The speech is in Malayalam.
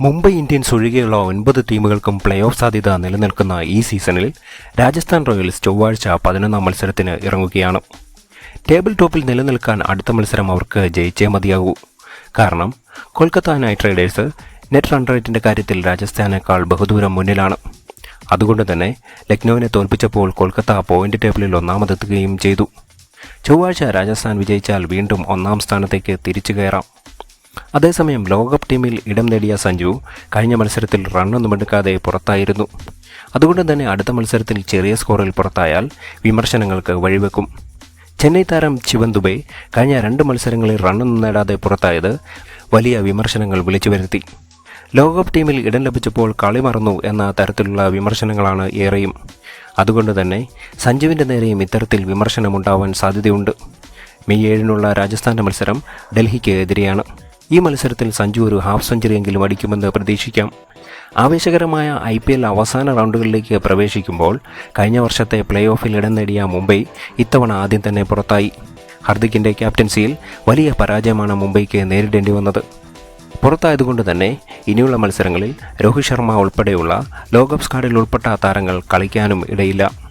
മുംബൈ ഇന്ത്യൻസ് ഒഴികെയുള്ള ഒൻപത് ടീമുകൾക്കും പ്ലേ ഓഫ് സാധ്യത നിലനിൽക്കുന്ന ഈ സീസണിൽ രാജസ്ഥാൻ റോയൽസ് ചൊവ്വാഴ്ച പതിനൊന്നാം മത്സരത്തിന് ഇറങ്ങുകയാണ്. ടേബിൾ ടോപ്പിൽ നിലനിൽക്കാൻ അടുത്ത മത്സരം അവർക്ക് ജയിച്ചേ മതിയാകൂ. കാരണം Kolkata Knight Riders net run റേറ്റിന്റെ കാര്യത്തിൽ രാജസ്ഥാനേക്കാൾ ബഹുദൂരം മുന്നിലാണ്. അതുകൊണ്ട് തന്നെ ലക്നൌവിനെ തോൽപ്പിച്ചപ്പോൾ കൊൽക്കത്ത പോയിന്റ് ടേബിളിൽ ഒന്നാമതെത്തുകയും ചെയ്തു. ചൊവ്വാഴ്ച രാജസ്ഥാൻ വിജയിച്ചാൽ വീണ്ടും ഒന്നാം സ്ഥാനത്തേക്ക് തിരിച്ചു കയറാം. അതേസമയം ലോകകപ്പ് ടീമിൽ ഇടം നേടിയ സഞ്ജു കഴിഞ്ഞ മത്സരത്തിൽ റണ്ണൊന്നും എടുക്കാതെ പുറത്തായിരുന്നു. അതുകൊണ്ട് തന്നെ അടുത്ത മത്സരത്തിൽ ചെറിയ സ്കോറിൽ പുറത്തായാൽ വിമർശനങ്ങൾക്ക് വഴിവെക്കും. ചെന്നൈ താരം ശിവൻ ദുബെ കഴിഞ്ഞ രണ്ട് മത്സരങ്ങളിൽ റണ്ണൊന്നും നേടാതെ പുറത്തായത് വലിയ വിമർശനങ്ങൾ വിളിച്ചു വരുത്തി. ലോകകപ്പ് ടീമിൽ ഇടം ലഭിച്ചപ്പോൾ കളി മറന്നു എന്ന തരത്തിലുള്ള വിമർശനങ്ങളാണ് ഏറെയും. അതുകൊണ്ട് തന്നെ സഞ്ജുവിന്റെ നേരെയും ഇത്തരത്തിൽ വിമർശനമുണ്ടാവാൻ സാധ്യതയുണ്ട്. മെയ് ഏഴിനുള്ള രാജസ്ഥാന്റെ മത്സരം ഡൽഹിക്ക് എതിരെയാണ്. ഈ മത്സരത്തിൽ സഞ്ജു ഒരു ഹാഫ് സെഞ്ചുറിയെങ്കിലും അടിക്കുമെന്ന് പ്രതീക്ഷിക്കാം. ആവേശകരമായ ഐ പി എൽ അവസാന റൗണ്ടുകളിലേക്ക് പ്രവേശിക്കുമ്പോൾ കഴിഞ്ഞ വർഷത്തെ പ്ലേ ഓഫിൽ ഇടം നേടിയ മുംബൈ ഇത്തവണ ആദ്യം തന്നെ പുറത്തായി. ഹർദിക്കിന്റെ ക്യാപ്റ്റൻസിയിൽ വലിയ പരാജയമാണ് മുംബൈക്ക് നേരിടേണ്ടി വന്നത്. പുറത്തായതുകൊണ്ട് തന്നെ ഇനിയുള്ള മത്സരങ്ങളിൽ രോഹിത് ശർമ്മ ഉൾപ്പെടെയുള്ള ലോകകപ്പ് സ്ക്വാഡിൽ ഉൾപ്പെട്ട താരങ്ങൾ കളിക്കാനും ഇടയില്ല.